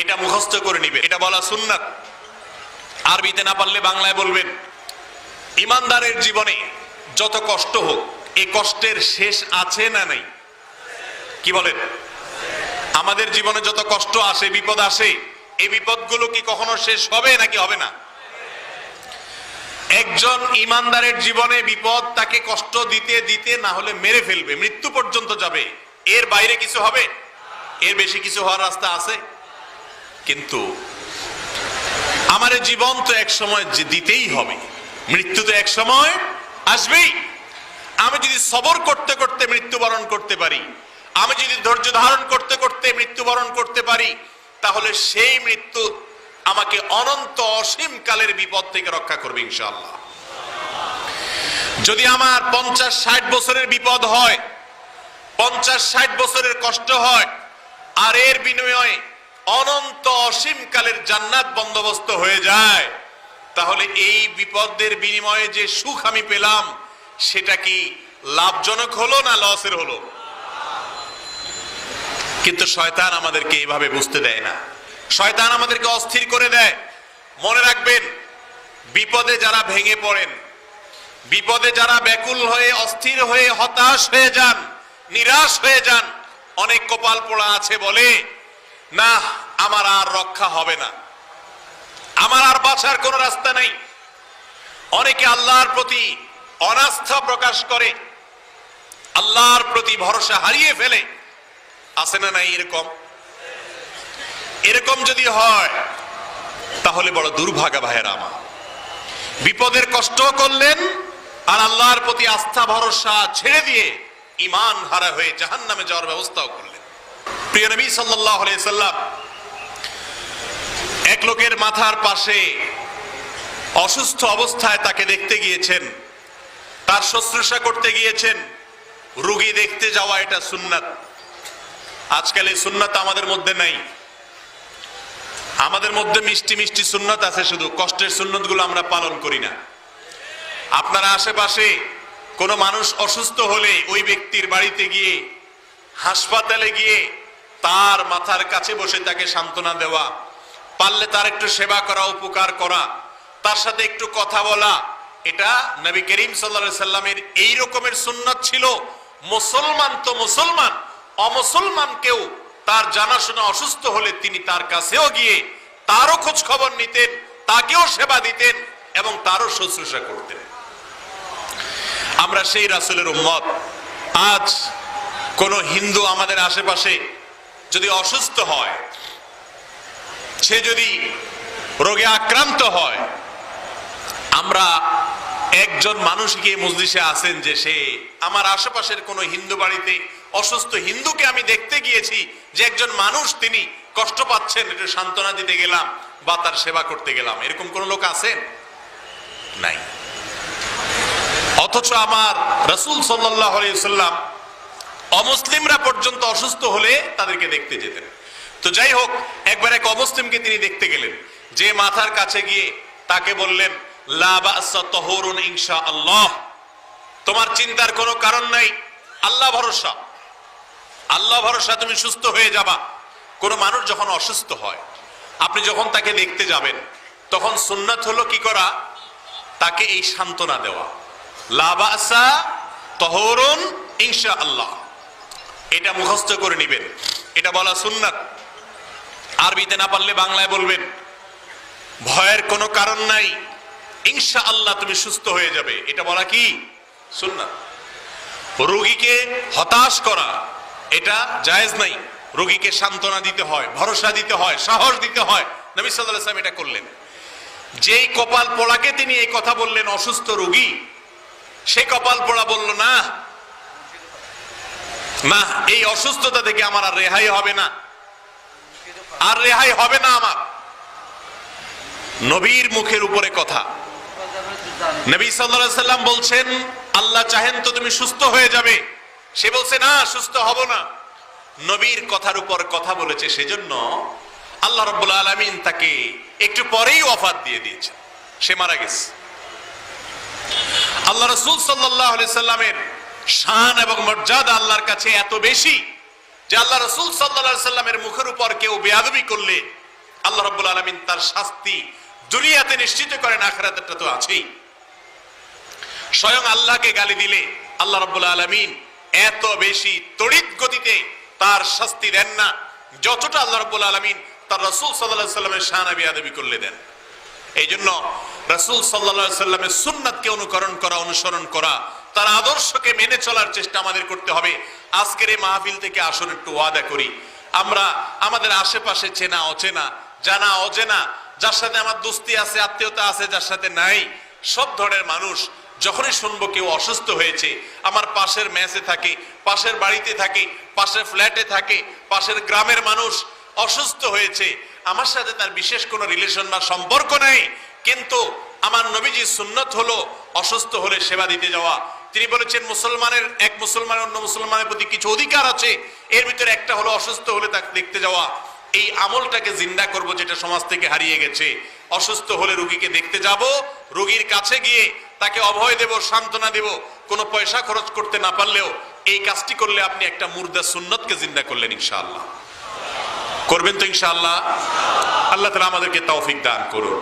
এটা মুখস্থ করে নিবে। এটা বলা সুন্নাত। আরবিতে না পারলে বাংলায় বলবেন, ইমানদারের জীবনে যত কষ্ট হোক এই কষ্টের শেষ আছে না নাই? কি বলেন? আমাদের জীবনে যত কষ্ট আসে, বিপদ আসে, এই বিপদগুলো কি কখনো শেষ হবে নাকি হবে না? একজন ইমানদারের জীবনে বিপদ তাকে কষ্ট দিতে দিতে না হলে মেরে ফেলবে, মৃত্যু পর্যন্ত যাবে। এর বাইরে কিছু হবে? এর বেশি কিছু হওয়ার রাস্তা আছে? কিন্তু আমার জীবন তো এক সময় যে দিতেই হবে, মৃত্যু তো এক সময় আসবেই। আমি যদি সবর করতে করতে মৃত্যুবরণ করতে পারি, আমি যদি ধৈর্য ধারণ করতে করতে মৃত্যুবরণ করতে পারি, তাহলে সেই মৃত্যু আমাকে অনন্ত অসীম কালের বিপদ থেকে রক্ষা করবে ইনশাআল্লাহ। যদি আমার পঞ্চাশ ষাট বছরের বিপদ হয়, পঞ্চাশ ষাট বছরের কষ্ট হয়, আর এর বিনিময়ে অনন্ত অসীম কালের জান্নাত বন্দোবস্ত হয়ে যায়। তাহলে এই বিপদের বিনিময়ে যে সুখ আমি পেলাম, সেটা কি লাভজনক হলো না লসের হলো? কিন্তু শয়তান আমাদেরকে এইভাবে বুঝতে দেয় না। শয়তান আমাদেরকে অস্থির করে দেয়। মনে রাখবেন, বিপদে যারা ভেঙে পড়েন, বিপদে যারা ব্যাকুল হয়ে, অস্থির হয়ে, হতাশ হয়ে যান, নিরাশ হয়ে যান, অনেক কপাল পোড়া আছে বলে না, আমার আর রক্ষা হবে না। আমার আর বাঁচার কোনো রাস্তা নেই। অনেকে আল্লাহর প্রতি অনাস্থা প্রকাশ করে, আল্লাহর প্রতি ভরসা হারিয়ে ফেলে। আছে না নাই এরকম? এরকম যদি হয়, তাহলে বড় দুর্ভাগা ভাইয়ের আমার। বিপদের কষ্ট করলেন আর আল্লাহর প্রতি আস্থা ভরসা ছেড়ে দিয়ে ইমান হারা হয়ে জাহান নামে যাওয়ার ব্যবস্থাও করলেন। প্রিয় নবী সাল্লাহ সাল্লাম, এক লোকের মাথার পাশে অসুস্থ অবস্থায় তাকে দেখতে গিয়েছেন। তার শুশ্রূষা করতে গিয়েছেন। রুগী দেখতে যাওয়া এটা সুন্নাত। আজকাল এই সুন্নাত আমাদের মধ্যে নাই। আমাদের মধ্যে মিষ্টি মিষ্টি সুন্নত আছে শুধু, কষ্টের সুন্নতগুলো আমরা পালন করি না। আপনারা আশেপাশে কোনো মানুষ অসুস্থ হলে ওই ব্যক্তির বাড়িতে গিয়ে, হাসপাতালে গিয়ে তার মাথার কাছে বসে তাকে সান্ত্বনা দেওয়া, পারলে তার একটু সেবা করা, উপকার করা, তার সাথে একটু কথা বলা, এটা নবী করিম সাল্লা সাল্লামের এই রকমের সুন্নত ছিল। মুসলমান তো মুসলমান, অমুসলমান কেউ তার জানাশোনা অসুস্থ হলে তিনি তার কাছেও গিয়ে তারও খোঁজ খবর নিতেন, তাকেও সেবা দিতেন এবং তারও শুশ্রূষা করতেন। আমরা সেই রাসুলের উম্মত। আজ কোন হিন্দু আমাদের আশেপাশে যদি অসুস্থ হয়, সে যদি রোগে আক্রান্ত হয়, আমরা একজন মানুষ গিয়ে মজলিসে আছেন যে সে আমার আশেপাশের কোন হিন্দু বাড়িতে অসুস্থ হিন্দুকে আমি দেখতে গিয়েছি, যে একজন মানুষ তিনি কষ্ট পাচ্ছেন, একটু সান্ত্বনা দিতে গেলাম বা তার সেবা করতে গেলাম। এরকম কোন লোক আছেন? নাই। অথচ আমার রসুল সাল্লাম অমুসলিমরা পর্যন্ত অসুস্থ হলে তাদেরকে দেখতে যেতেন। তো যাই হোক, একবার এক অমুসলিমকে তিনি দেখতে গেলেন। যে মাথার কাছে গিয়ে তাকে বললেন আল্লাহ তোমার চিন্তার কোনো কারণ নাই। আল্লাহ ভরসা। আল্লাহ ভরসা, তুমি সুস্থ হয়ে যাবা। কোন মানুষ যখন অসুস্থ হয়, আপনি যখন তাকে দেখতে যাবেন, তখন সুন্নাত হলো কি করা? তাকে এই সান্ত্বনা দেওয়া। লাবাসা তহরুন ইনশা আল্লাহ এটা মুখস্থ করে নিবেন। এটা বলা সুন্নাত। আরবিতে না পারলে বাংলায় বলবেন। ভয়ের কোনো কারণ নাই। ইনশা আল্লাহ তুমি সুস্থ হয়ে যাবে। এটা বলা কি? সুন্নাত। রোগীকে হতাশ করা, এটা জায়েজ নাই। রোগীকে সান্ত্বনা দিতে হয়, ভরসা দিতে হয়, সাহস দিতে হয়। নবী সাল্লাল্লাহু আলাইহি এটা করলেন। যেই কপাল পোড়াকে তিনি এই কথা বললেন, অসুস্থ রোগী, সে কপাল পোড়া বলল, না না, এই অসুস্থতা থেকে আমার আর রেহাই হবে না। আর রেহাই হবে না আমার। নবীর মুখের উপরে কথা। নবী সাল্লাম বলছেন, আল্লাহ চাহেন তো তুমি সুস্থ হয়ে যাবে। সে বলছে, না, সুস্থ হব না। নবীর কথার উপর কথা বলেছে সেজন্য আল্লাহ রব্বুল আলমিন তাকে একটু পরেই অফার দিয়ে দিয়েছে সে মারা গেছে। আল্লাহ রসুল সাল্লাহ সাল্লামের শান এবং মর্যাদা আল্লাহর কাছে এত বেশি যে আল্লাহ রসুল সাল্লাহ সাল্লামের মুখের উপর কেউ বেয়াদবি করলে আল্লাহ রব্বুল আলমিন তার শাস্তি দুনিয়াতে নিশ্চিত করেন, আখরাতেরটা তো আছেই। স্বয়ং আল্লাহকে গালি দিলে আল্লাহ রব্বুল আলমিন এত বেশি তড়িৎ গতিতে তার শাস্তি দেন না, যতটা আল্লাহ রব্বুল আলমিন তার রসুল সাল্লাহ সাল্লামের শাহানাবি আদবি করলে দেন। এই জন্য রসুল সাল্লা সাল্লামের সুন্নাতকে অনুকরণ করা, অনুসরণ করা তার আদর্শকে মেনে চলার চেষ্টা আমাদের করতে হবে। আজকের এই মাহফিল থেকে আসলে একটু ওয়াদা করি। আমরা আমাদের আশেপাশে চেনা অচেনা, জানা অজেনা, যার সাথে আমার দোস্তি আছে, আত্মীয়তা আছে, যার সাথে নাই, সব ধরনের মানুষ যখনই শুনব কেউ অসুস্থ হয়েছে, আমার পাশের ম্যাচে থাকে, পাশের বাড়িতে থাকে, পাশের ফ্ল্যাটে থাকে, পাশের গ্রামের মানুষ অসুস্থ হয়েছে, আমার সাথে তার বিশেষ কোনো রিলেশন বা সম্পর্ক নাই, কিন্তু আমার নবীজি সুন্নত হলো অসুস্থ হলে সেবা দিতে যাওয়া। তিনি বলেছেন, মুসলমানের, এক মুসলমান অন্য মুসলমানের প্রতি কিছু অধিকার আছে, এর ভিতরে একটা হলো অসুস্থ হলে তাকে দেখতে যাওয়া। এই আমলটাকে জিন্দা করব যেটা সমাজ থেকে হারিয়ে গেছে। অসুস্থ হলে রুগীকে দেখতে যাব, রুগীর কাছে গিয়ে তাকে অভয় দেব, সান্ত্বনা দেব, কোনো পয়সা খরচ করতে না পারলেও এই কাজটি করলে আপনি একটা মুর্দা সুন্নতকে জিন্দা করলেন ইনশাআল্লাহ। করবেন তো ইনশাআল্লাহ? আল্লাহ তালা আমাদেরকে তৌফিক দান করুন।